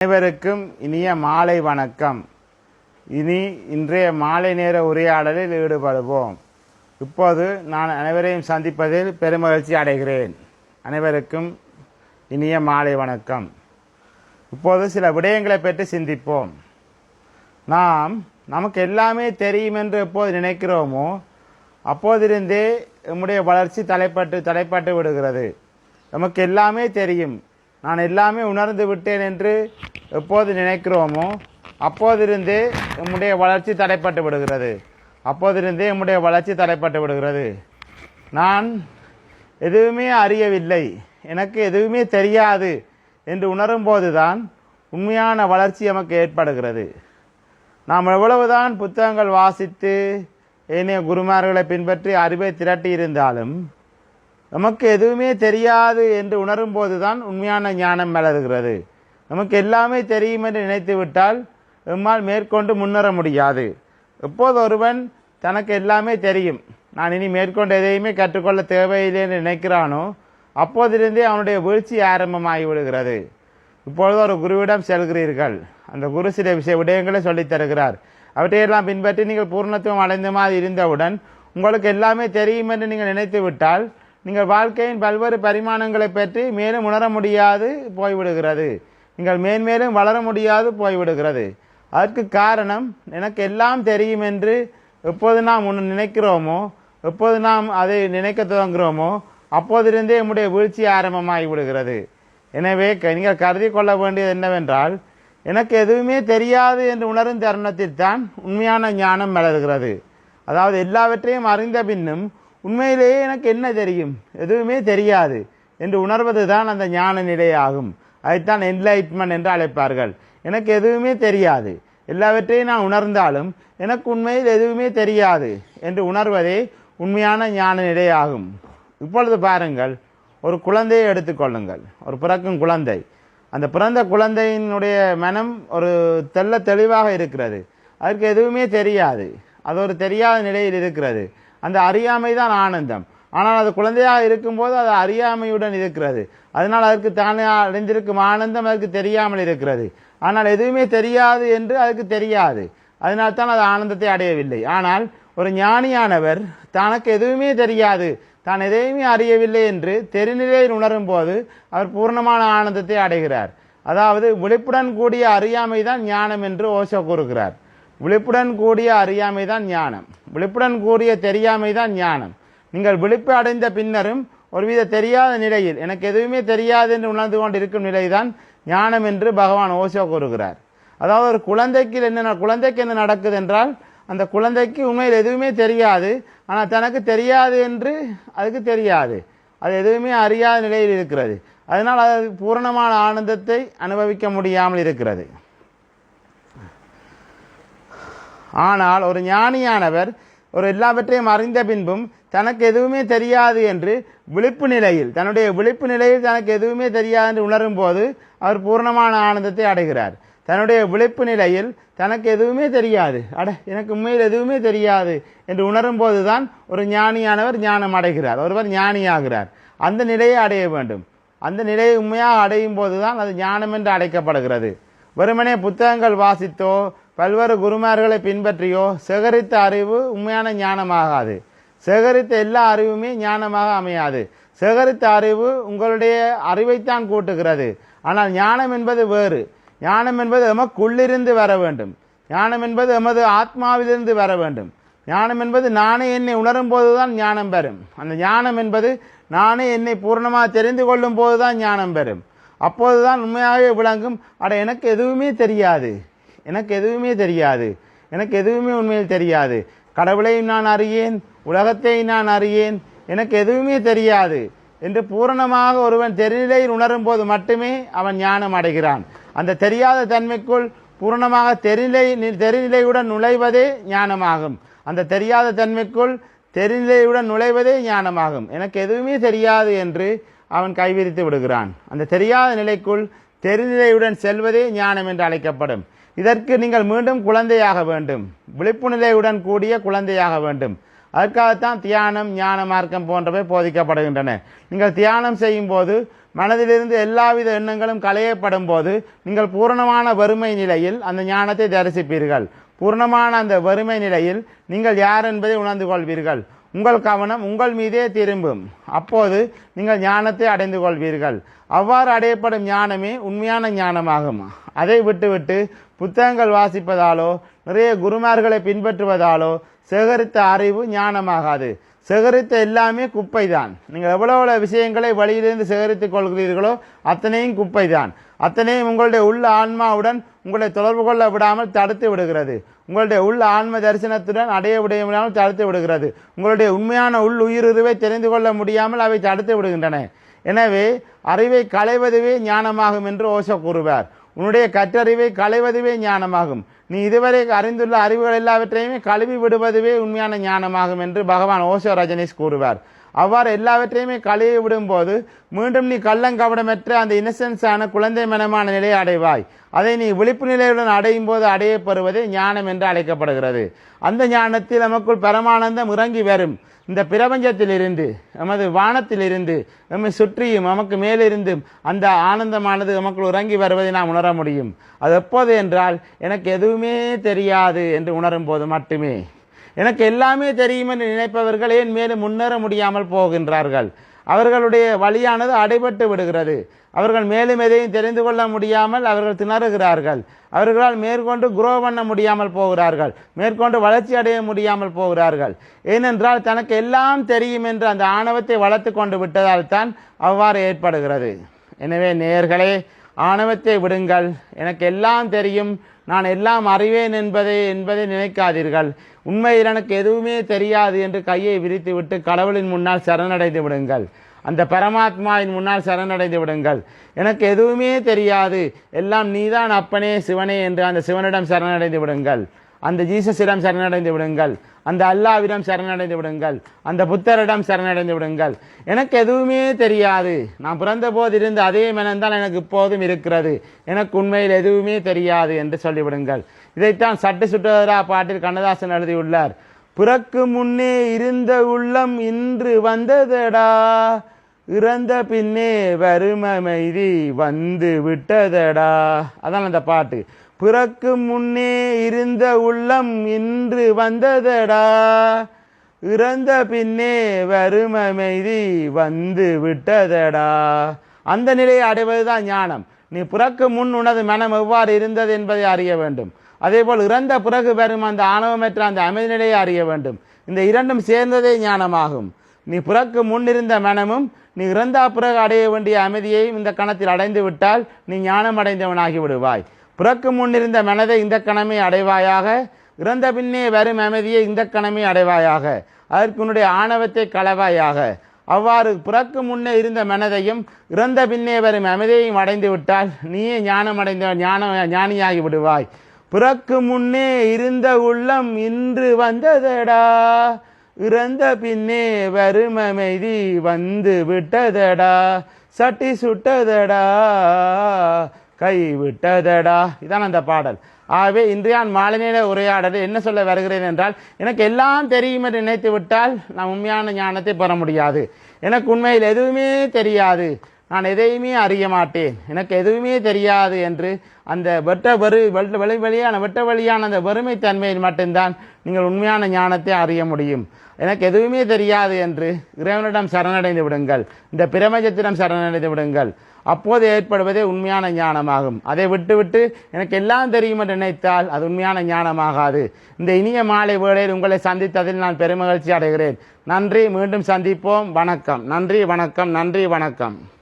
அனைவருக்கும் இனிய மாலை வணக்கம். இனி இன்றைய மாலை நேர உரையாடலில் ஈடுபடுவோம். இப்போது நான் அனைவரையும் சந்திப்பதில் பெருமகிழ்ச்சி அடைகிறேன். அனைவருக்கும் இனிய மாலை வணக்கம். இப்போது சில விடயங்களை பற்றி சிந்திப்போம். நாம் நமக்கு எல்லாமே தெரியும் என்று எப்போது நினைக்கிறோமோ அப்போதிருந்தே நம்முடைய வளர்ச்சி தலைப்பட்டு தலைப்பட்டு விடுகிறது. நமக்கு எல்லாமே தெரியும். நான் எல்லாமே உணர்ந்து விட்டேன் என்று எப்போது நினைக்கிறோமோ அப்போதிருந்தே நம்முடைய வளர்ச்சி தடைப்பட்டு விடுகிறது. அப்போதிருந்தே நம்முடைய வளர்ச்சி தடைப்பட்டு விடுகிறது. நான் எதுவுமே அறியவில்லை. எனக்கு எதுவுமே தெரியாது என்று உணரும்போது தான் உண்மையான வளர்ச்சி நமக்கு ஏற்படுகிறது. நாம் எவ்வளவுதான் புத்தகங்கள் வாசித்து ஏனைய குருமார்களை பின்பற்றி அறிவை திரட்டி இருந்தாலும் நமக்கு எதுவுமே தெரியாது என்று உணரும்போது தான் உண்மையான ஞானம் மலர்கிறது. நமக்கு எல்லாமே தெரியும் என்று நினைத்து விட்டால் நம்மால் மேற்கொண்டு முன்னேற முடியாது. எப்போது ஒருவன் தனக்கு எல்லாமே தெரியும் நான் இனி மேற்கொண்டு எதையுமே கற்றுக்கொள்ள தேவையில்லை என்று நினைக்கிறானோ அப்போதிலிருந்தே அவனுடைய வீழ்ச்சி ஆரம்பமாகி விடுகிறது. இப்பொழுது ஒரு குருவிடம் செல்கிறீர்கள். அந்த குரு சில விஷய விடயங்களை சொல்லித் தருகிறார். அவற்றையெல்லாம் பின்பற்றி நீங்கள் பூர்ணத்துவம் அடைந்த மாதிரி இருந்தவுடன் உங்களுக்கு எல்லாமே தெரியும் என்று நீங்கள் நினைத்து விட்டால் நீங்கள் வாழ்க்கையின் பல்வேறு பரிமாணங்களை பற்றி மேலும் உணர முடியாது போய்விடுகிறது. நீங்கள் மேன்மேலும் வளர முடியாது போய்விடுகிறது. அதற்கு காரணம் எனக்கு எல்லாம் தெரியும் என்று எப்போது நாம் ஒன்று நினைக்கிறோமோ எப்போது நாம் அதை நினைக்க துவங்குகிறோமோ அப்போதிருந்தே நம்முடைய வீழ்ச்சி ஆரம்பமாகி விடுகிறது எனவே க- நீங்கள் கருதி கொள்ள வேண்டியது என்னவென்றால் எனக்கு எதுவுமே தெரியாது என்று உணரும் தருணத்தில் தான் உண்மையான ஞானம் மலர்கிறது. அதாவது எல்லாவற்றையும் அறிந்த பின்னும் உண்மையிலேயே எனக்கு என்ன தெரியும்? எதுவுமே தெரியாது என்று உணர்வது தான் அந்த ஞான நிலையாகும். அதைத்தான் என்லைட்மெண்ட் என்று அழைப்பார்கள். எனக்கு எதுவுமே தெரியாது. எல்லாவற்றையும் நான் உணர்ந்தாலும் எனக்கு உண்மையில் எதுவுமே தெரியாது என்று உணர்வதே உண்மையான ஞான நிலையாகும். இப்பொழுது பாருங்கள். ஒரு குழந்தையை எடுத்துக்கொள்ளுங்கள் ஒரு பிறக்கும் குழந்தை. அந்த பிறந்த குழந்தையினுடைய மனம் ஒரு தெள்ள தெளிவாக இருக்கிறது. அதற்கு எதுவுமே தெரியாது. அது ஒரு தெரியாத நிலையில் இருக்கிறது. அந்த அறியாமை தான் ஆனந்தம். ஆனால் அது குழந்தையாக இருக்கும்போது அது அறியாமையுடன் இருக்கிறது. அதனால் அதற்கு தானே அடைந்திருக்கும் ஆனந்தம் அதற்கு தெரியாமல் இருக்கிறது. ஆனால் எதுவுமே தெரியாது என்று அதுக்கு தெரியாது. அதனால் தான் அது ஆனந்தத்தை அடையவில்லை. ஆனால் ஒரு ஞானியானவர் தனக்கு எதுவுமே தெரியாது தான் எதையுமே அறியவில்லை என்று தெரிநிலையில் உணரும் போது அவர் பூர்ணமான ஆனந்தத்தை அடைகிறார். அதாவது விழிப்புடன் கூடிய அறியாமை தான் ஞானம் என்று ஓஷோ கூறுகிறார். விழிப்புடன் கூடிய அறியாமை தான் ஞானம். விழிப்புடன் கூடிய தெரியாமை தான் ஞானம். நீங்கள் விழிப்பு அடைந்த பின்னரும் ஒருவித தெரியாத நிலையில் எனக்கு எதுவுமே தெரியாது என்று உணர்ந்து கொண்டு இருக்கும் நிலைதான் ஞானம் என்று பகவான் ஓசோ கூறுகிறார். அதாவது ஒரு குழந்தைக்கு என்ன குழந்தைக்கு என்ன நடக்குது என்றால் அந்த குழந்தைக்கு உண்மையில் எதுவுமே தெரியாது. ஆனால் தனக்கு தெரியாது என்று அதுக்கு தெரியாது. அது எதுவுமே அறியாத நிலையில் இருக்கிறது. அதனால் அது பூரணமான ஆனந்தத்தை அனுபவிக்க முடியாமல் இருக்கிறது. ஆனால் ஒரு ஞானியானவர் ஒரு எல்லாவற்றையும் அறிந்த பின்பும் தனக்கு எதுவுமே தெரியாது என்று விழிப்பு நிலையில் தன்னுடைய விழிப்பு நிலையில் தனக்கு எதுவுமே தெரியாது என்று உணரும் போது அவர் பூர்ணமான ஆனந்தத்தை அடைகிறார். தன்னுடைய விழிப்பு நிலையில் தனக்கு எதுவுமே தெரியாது. அட எனக்கு உண்மையில் எதுவுமே தெரியாது என்று உணரும் போதுதான் ஒரு ஞானியானவர் ஞானம் அடைகிறார். ஒருவர் ஞானியாகிறார். அந்த நிலையை அடைய வேண்டும். அந்த நிலையை உண்மையாக அடையும் போது தான் அது ஞானம் என்று அழைக்கப்படுகிறது. வெறுமனே புத்தகங்கள் வாசித்தோ பல்வேறு குருமார்களை பின்பற்றியோ சேகரித்த அறிவு உண்மையான ஞானமாகாது. சேகரித்த எல்லா அறிவுமே ஞானமாக அமையாது. சேகரித்த அறிவு உங்களுடைய அறிவைத்தான் கூட்டுகிறது. ஆனால் ஞானம் என்பது வேறு. ஞானம் என்பது எமக்குள்ளிருந்து வர வேண்டும். ஞானம் என்பது எமது ஆத்மாவிலிருந்து வர வேண்டும். ஞானம் என்பது நானே என்னை உணரும் போதுதான் ஞானம் பெறும். அந்த ஞானம் என்பது நானே என்னை பூர்ணமாக தெரிந்து கொள்ளும் போதுதான் ஞானம் பெறும். அப்போதுதான் உண்மையாகவே விளங்கும். அட எனக்கு எதுவுமே தெரியாது. எனக்கு எதுவுமே தெரியாது. எனக்கு எதுவுமே உண்மையில் தெரியாது. கடவுளையும் நான் அறியேன். உலகத்தை நான் அறியேன். எனக்கு எதுவுமே தெரியாது. என்று பூரணமாக ஒருவன் தெரிநிலையில் உணரும் போது மட்டுமே அவன் ஞானம் அடைகிறான். அந்த தெரியாத தன்மைக்குள் பூரணமாக தெரிநிலை தெரிநிலையுடன் நுழைவதே ஞானமாகும். அந்த தெரியாத தன்மைக்குள் தெரிநிலையுடன் நுழைவதே ஞானமாகும். எனக்கு எதுவுமே தெரியாது என்று அவன் கைவிரித்து விடுகிறான். அந்த தெரியாத நிலைக்குள் தெரிநிலையுடன் செல்வதே ஞானம் என்று அழைக்கப்படும். இதற்கு நீங்கள் மீண்டும் குழந்தையாக வேண்டும். விழிப்புணர்வுடன் கூடிய குழந்தையாக வேண்டும். அதற்காகத்தான் தியானம் ஞான மார்க்கம் போன்றவை போதிக்கப்படுகின்றன. நீங்கள் தியானம் செய்யும் போது மனதிலிருந்து எல்லாவித எண்ணங்களும் களையப்படும் போது நீங்கள் பூரணமான வறுமை நிலையில் அந்த ஞானத்தை தரிசிப்பீர்கள். பூர்ணமான அந்த வறுமை நிலையில் நீங்கள் யார் என்பதை உணர்ந்து கொள்வீர்கள். உங்கள் கவனம் உங்கள் மீதே திரும்பும். அப்போது நீங்கள் ஞானத்தை அடைந்து கொள்வீர்கள். அவ்வாறு அடையப்படும் ஞானமே உண்மையான ஞானமாகும். அதை விட்டுவிட்டு புத்தகங்கள் வாசிப்பதாலோ நிறைய குருமார்களை பின்பற்றுவதாலோ சேகரித்த அறிவு ஞானமாகாது. சேகரித்த எல்லாமே குப்பை தான் நீங்கள் எவ்வளோ எவ்வளோ விஷயங்களை வழியிலிருந்து சேகரித்துக் கொள்கிறீர்களோ அத்தனையும் குப்பை தான் அத்தனையும் உங்களுடைய உள்ள ஆன்மாவுடன் உங்களை தொடர்பு கொள்ள விடாமல் தடுத்து விடுகிறது. உங்களுடைய உள்ள ஆன்ம தரிசனத்துடன் அடைய விடாமல் தடுத்து விடுகிறது. உங்களுடைய உண்மையான உள் உயிருவை தெரிந்து கொள்ள முடியாமல் அவை தடுத்து விடுகின்றன. எனவே அறிவை களைவதுவே ஞானமாகும் என்று ஓஷோ கூறுவார். உன்னுடைய கற்றறிவை களைவதுவே ஞானமாகும். நீ இதுவரை அறிந்துள்ள அறிவுகள் எல்லாவற்றையுமே கழுவி விடுவதுவே உண்மையான ஞானமாகும் என்று பகவான் ஓஷோ ரஜனீஷ் கூறுவார். அவ்வாறு எல்லாவற்றையுமே கழுவி விடும்போது மீண்டும் நீ கள்ளங்கவடமற்ற அந்த இன்னசென்ஸான குழந்தை மனமான நிலையை அடைவாய். அதை நீ விழிப்பு நிலையுடன் அடையும் போது அடையப்பெறுவதே ஞானம் என்று அழைக்கப்படுகிறது. அந்த ஞானத்தில் நமக்குள் பரமானந்தம் இறங்கி வரும். இந்த பிரபஞ்சத்திலிருந்து நமது வானத்திலிருந்து நம்மை சுற்றியும் நமக்கு மேலிருந்தும் அந்த ஆனந்தமானது நமக்குள் உறங்கி வருவதை நாம் உணர முடியும். அது எப்போது என்றால் எனக்கு எதுவுமே தெரியாது என்று உணரும் போது மட்டுமே. எனக்கு எல்லாமே தெரியும் என்று நினைப்பவர்கள் ஏன் மேலும் முன்னேற முடியாமல் போகின்றார்கள்? அவர்களுடைய வழியானது அடைபட்டு விடுகிறது. அவர்கள் மேலும் எதையும் தெரிந்து கொள்ள முடியாமல் அவர்கள் திணறுகிறார்கள். அவர்களால் மேற்கொண்டு குரோ பண்ண முடியாமல் போகிறார்கள். மேற்கொண்டு வளர்ச்சி அடைய முடியாமல் போகிறார்கள். ஏனென்றால் தனக்கு எல்லாம் தெரியும் என்று அந்த ஆணவத்தை வளர்த்து கொண்டு விட்டதால் தான் அவ்வாறு ஏற்படுகிறது. எனவே நேர்களே ஆணவத்தை விடுங்கள். எனக்கு எல்லாம் தெரியும். நான் எல்லாம் அறிவேன் என்பதை என்பதை நினைக்காதீர்கள். உண்மையில் எனக்கு எதுவுமே தெரியாது என்று கையை விரித்து விட்டு கடவுளின் முன்னால் சரணடைந்து விடுங்கள். அந்த பரமாத்மாவின் முன்னால் சரணடைந்து விடுங்கள். எனக்கு எதுவுமே தெரியாது. எல்லாம் நீதான் அப்பனே சிவனே என்று அந்த சிவனிடம் சரணடைந்து விடுங்கள். அந்த ஜீசஸிடம் சரணடைந்து விடுங்கள். அந்த அல்லாவிடம் சரணடைந்து விடுங்கள். அந்த புத்தரிடம் சரணடைந்து விடுங்கள். எனக்கு எதுவுமே தெரியாது. நான் பிறந்த போது இருந்த அதே மனம்தான் எனக்கு இப்போதும் இருக்கிறது. எனக்கு உண்மையில் எதுவுமே தெரியாது என்று சொல்லிவிடுங்கள். இதைத்தான் சட்டு சுட்டுவதரா பாட்டில் கண்ணதாசன் எழுதியுள்ளார். பிறக்கு முன்னே இருந்த உள்ளம் இன்று வந்ததடா? இறந்த பின்னே வறுமைதி வந்து விட்டதடா. அதான் அந்த பாட்டு. பிறக்கு முன்னே இருந்த உள்ளம் இன்று வந்ததடா. இறந்த பின்னே வறுமைதி வந்து விட்டதடா. அந்த நிலையை அடைவதுதான் ஞானம். நீ பிறக்கு முன் உனது மனம் எவ்வாறு இருந்தது என்பதை அறிய வேண்டும். அதேபோல் இறந்த பிறகு வரும் அந்த ஆணவமற்ற அந்த அமைதி நிலையை அறிய வேண்டும். இந்த இரண்டும் சேர்ந்ததே ஞானமாகும். நீ பிறக்கு முன் இருந்த மனமும் நீ இறந்தா பிறகு அடைய வேண்டிய அமைதியையும் இந்த கணத்தில் அடைந்து விட்டால் நீ ஞானம் அடைந்தவனாகி விடுவாய். பிறக்கு முன்னிருந்த மனதை இந்த கணமே அடைவாயாக இறந்த பின்னே வரும் அமைதியை இந்த கணமே அடைவாயாக அதற்கு உன்னுடைய ஆணவத்தை களவாயாக அவ்வாறு பிறக்கு முன்னே இருந்த மனதையும் இறந்த பின்னே வரும் அமைதியையும் அடைந்து விட்டால் நீயே ஞானம் அடைந்த ஞான ஞானியாகி விடுவாய். பிறக்கு முன்னே இருந்த உள்ளம் இன்று வந்ததடா. இறந்த பின்னே வறுமமைதி வந்து விட்டதடா சட்டி சுட்டதடா கை விட்டதடா. இதான் அந்த பாடல். ஆகவே இன்றையான் மாலை நேர உரையாடல் என்ன சொல்ல வருகிறேன் என்றால் எனக்கு எல்லாம் தெரியும் என்று நினைத்து விட்டால் நான் உண்மையான ஞானத்தை பெற முடியாது. எனக்கு உண்மையில் எதுவுமே தெரியாது. நான் எதையுமே அறிய மாட்டேன். எனக்கு எதுவுமே தெரியாது என்று அந்த வெட்ட வரு வெட்ட வெளி வழியான வெட்ட வழியான அந்த வறுமை தன்மையில் மட்டும்தான் நீங்கள் உண்மையான ஞானத்தை அறிய முடியும். எனக்கு எதுவுமே தெரியாது என்று இறைவனிடம் சரணடைந்து விடுங்கள். இந்த பிரபஞ்சத்திடம் சரணடைந்து விடுங்கள். அப்போது ஏற்படுவதே உண்மையான ஞானமாகும். அதை விட்டுவிட்டு எனக்கு எல்லாம் தெரியும் என்று நினைத்தால் அது உண்மையான ஞானமாகாது. இந்த இனிய மாலை வேளையில் உங்களை சந்தித்ததில் நான் பெருமகிழ்ச்சி அடைகிறேன். நன்றி மீண்டும் சந்திப்போம். வணக்கம். நன்றி வணக்கம். நன்றி வணக்கம்.